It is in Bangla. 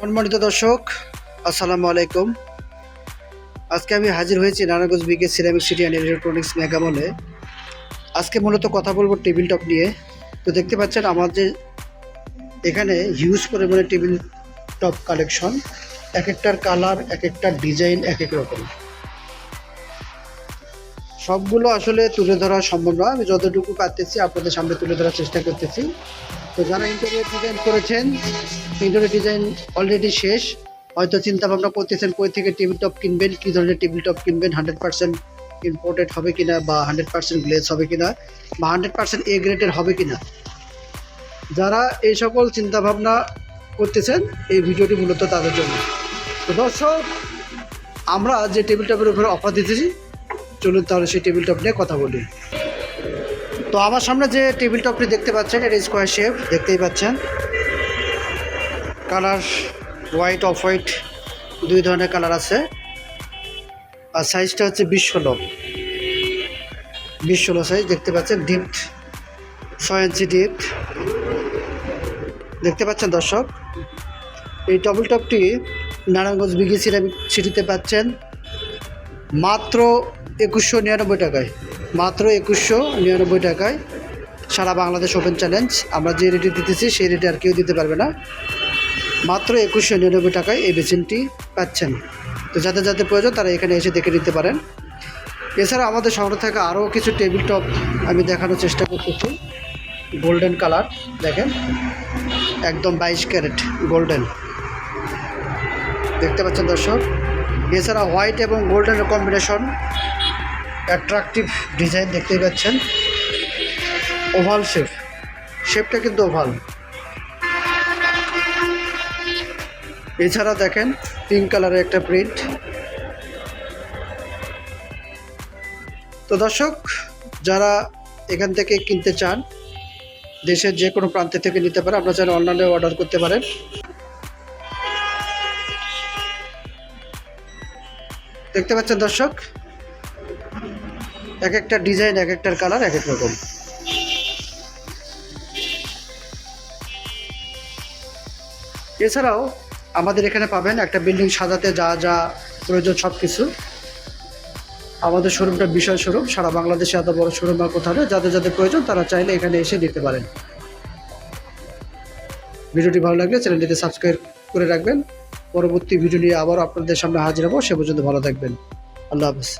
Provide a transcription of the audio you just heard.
সম্মানিত দর্শক, আসসালামু আলাইকুম। আজকে আমি হাজির হয়েছি Narayanganj BK ceramic city and electronics মেগামলে আজকে মূলত কথা বলব টেবিল টপ নিয়ে। তো দেখতে পাচ্ছেন আমাদের এখানে হিউজ পরিমাণে টেবিল টপ কালেকশন এক একটার কালার এক একটার ডিজাইন এক এক রকম। সবগুলো আসলে তুলে ধরা সম্ভব নয় আমি যতটুকু পারতেছি আপনাদের সামনে তুলে ধরার চেষ্টা করতেছি। তো যারা ইন্টারনেট ডিজাইন করেছেন ইন্টারনেট ডিজাইন অলরেডি শেষ। হয়তো চিন্তা ভাবনা করতেছেন, কই থেকে টেবিল টপ কিনবেন, কী ধরনের টেবিল টপ কিনবেন হান্ড্রেড পার্সেন্ট ইম্পোর্টেড হবে কিনা বা হান্ড্রেড পার্সেন্ট গ্লেজ হবে কিনা বা হান্ড্রেড পার্সেন্ট এ গ্রেডের হবে কিনা। যারা এই সকল চিন্তা ভাবনা করতেছেন, এই ভিডিওটি মূলত তাদের জন্য। তো দর্শক, আমরা যে টেবিল টপের উপরে অফার দিতেছি চলুন তাহলে সেই টেবিল টপ নিয়ে কথা বলি। তো আমার সামনে যে টেবিল টপটি দেখতে পাচ্ছেন, এটা স্কোয়ার শেপ দেখতেই পাচ্ছেন। কালার হোয়াইট অফ হোয়াইট দুই ধরনের কালার আছে। আর সাইজটা হচ্ছে বিশ ষোলো। বিশ ষোলো সাইজ দেখতে পাচ্ছেন ডিপ ছয় ইঞ্চি ডিপ দেখতে পাচ্ছেন দর্শক, এই টেবিল টপটি নারায়ণগঞ্জ বিগি সিরামিক সিটিতে পাচ্ছেন। মাত্র একুশশো নিরানব্বই টাকায়। মাত্র একুশশো নিরানব্বই টাকায় সারা বাংলাদেশ ওপেন চ্যালেঞ্জ আমরা যে রেটে দিতেছি, সেই রেটে আর কেউ দিতে পারবে না। মাত্র একুশশো নিরানব্বই টাকায় এই বেসিনটি পাচ্ছেন। তো যাদের যাদের প্রয়োজন, তারা এখানে এসে দেখে নিতে পারেন। এছাড়া আমাদের শহরে থাকা আরও কিছু টেবিল টপ আমি দেখানোর চেষ্টা করতেছি। গোল্ডেন কালার দেখেন। একদম বাইশ ক্যারেট গোল্ডেন দেখতে পাচ্ছেন দর্শক। এছাড়া হোয়াইট এবং গোল্ডেনের কম্বিনেশন অ্যাট্রাকটিভ ডিজাইন দেখতেই পাচ্ছেন। ওভাল শেপ শেপটা কিন্তু ওভাল এছাড়া দেখেন পিঙ্ক কালারের একটা প্রিন্ট তো দর্শক, যারা এখান থেকে কিনতে চান, দেশের যে কোনো প্রান্তে থেকে নিতে পারে আপনারা চাইলে অনলাইনে অর্ডার করতে পারেন। দেখতে পাচ্ছেন দর্শক এক একটা ডিজাইন, এক একটার কালার, এক এক রকম। এছাড়াও আমাদের এখানে পাবেন একটা বিল্ডিং সাজাতে যা যা প্রয়োজন সব কিছু আমাদের শোরুমটা বিশাল শোরুম, সারা বাংলাদেশে এত বড় শোরুম আর কোথাও যাদের যাদের প্রয়োজন তারা চাইলে এখানে এসে নিতে পারেন। ভিডিওটি ভালো লাগলে চ্যানেলটিতে সাবস্ক্রাইব করে রাখবেন। পরবর্তী ভিডিও নিয়ে আবার আপনাদের সামনে হাজির হব। সে পর্যন্ত ভালো থাকবেন। আল্লাহ হাফেজ।